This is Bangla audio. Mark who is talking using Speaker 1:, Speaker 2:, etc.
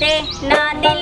Speaker 1: দে না দিলে